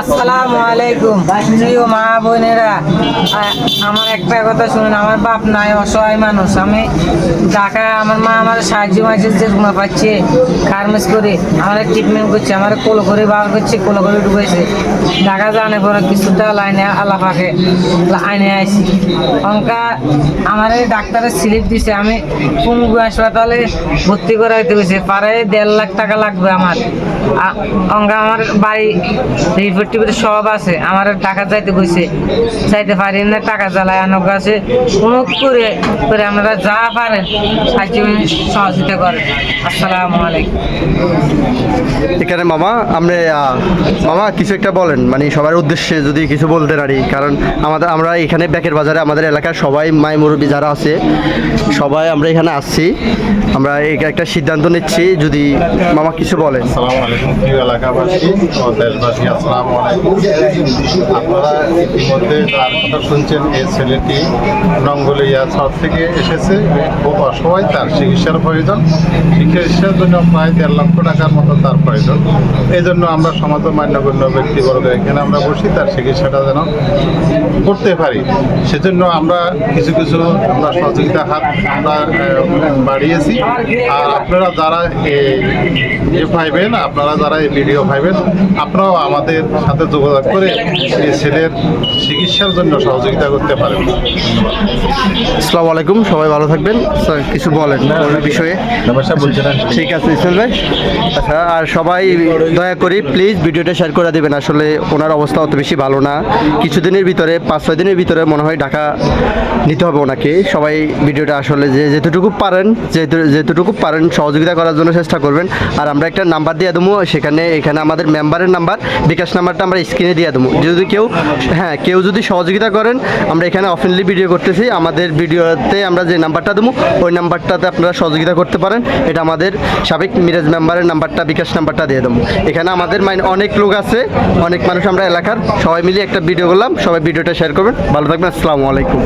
আসসালামু আলাইকুম। প্রিয় মা বোনেরা আমার একটা কথা শুনুন, আমার বাপ নাই, অসহায় মানুষ। আমি ঢাকায় আমার মা আমার সাহায্য মাঝে যে ঘুমা পাচ্ছে খারমেস করে আমার ট্রিটমেন্ট করছে, আমার কোলো করে বার করছে কোলো করে ঢুকেছে। ঢাকা জানে পরে কিছুটা লাইনে আলাপাকে আইনে আইছি। অঙ্কা, আমার ডাক্তারের স্লিপ দিছে, আমি পঙ্গু হাসপাতালে ভর্তি করাইতে গেছে পারে দেড় লাখ টাকা লাগবে আমার। অঙ্কা, আমার বাড়ি টিপোর্ট সব আছে। আমার টাকা যাইতে কইছে চাইতে পারি না টাকা জ্বালায় আনক কাছে কোনো করে করে আপনারা যা পারেন সাহায্য সহযোগিতা করেন। আসসালামু আলাইকুম। এখানে মামা আমরা মামা কিছু একটা বলেন। মানে সবার উদ্দেশ্যে যদি কিছু বলতে পারি কারণ আমাদের আমরা এখানে ব্যাকের বাজারে আমাদের এলাকার সবাই মাই মুরব্বী যারা আছে সবাই আমরা এখানে আসছি। আমরা এই একটা সিদ্ধান্ত নিচ্ছি যদি মামা কিছু বলেন। আসসালামু আলাইকুম প্রিয় এলাকাবাসী ও দেশবাসী আসসালামু আপনারা ইতিমধ্যে যার কথা শুনছেন এই ছেলেটি নঙ্গলিয়া শহর থেকে এসেছে। খুব অসহায় তার চিকিৎসার প্রয়োজন। চিকিৎসার জন্য প্রায় দেড় লক্ষ টাকার মতো তার প্রয়োজন। এই জন্য আমরা সমাজ মান্যগণ্য ব্যক্তিবর্গ এখানে আমরা বসি, তার চিকিৎসাটা যেন করতে পারি। সেজন্য আমরা কিছু কিছু আমরা সহযোগিতা হাত আমরা বাড়িয়েছি। আর আপনারা যারা এই ইয়ে পাইবেন আপনারা যারা এই ভিডিও পাইবেন আপনারাও আমাদের সাথে যোগাযোগ করে এই ছেলের চিকিৎসার জন্য সহযোগিতা করতে পারেন। আসসালামু আলাইকুম সবাই ভালো থাকবেন। স্যার কিছু বলেন ওই বিষয়ে? ঠিক আছে ইসমাইল ভাই। আচ্ছা আর সবাই দয়া করে প্লিজ ভিডিওটা শেয়ার করে দেবেন। আসলে ওনার অবস্থা অত বেশি ভালো না। কিছুদিনের ভিতরে পাঁচ ছয় দিনের ভিতরে মনে হয় ঢাকা নিতে হবে ওনাকে। সবাই ভিডিওটা আসলে যে যেতটুকু পারেন যেতটুকু পারেন সহযোগিতা করার জন্য চেষ্টা করবেন। আর আমরা একটা নাম্বার দিয়ে দেবো সেখানে এখানে আমাদের মেম্বারের নাম্বার বিকাশ নাম্বারটা আমরা স্ক্রিনে দিয়ে দেবো। যদি কেউ হ্যাঁ কেউ যদি সহযোগিতা করেন, আমরা এখানে অফেনলি ভিডিও করতেছি। আমাদের ভিডিওতে আমরা যে নাম্বারটা দেবো, ওই নাম্বারটাতে আপনারা সহযোগিতা করতে পারেন। এটা আমাদের সাবেক মিরাজ মেম্বারের নাম্বারটা বিকাশ নাম্বারটা দিয়ে দেবো। এখানে আমাদের মাইন অনেক লোক আছে, অনেক মানুষ আমরা এলাকার। সবাই মিলে একটা ভিডিও করলাম। সবাই ভিডিওটা শেয়ার করবেন। ভালো থাকবেন। আসসালামু আলাইকুম।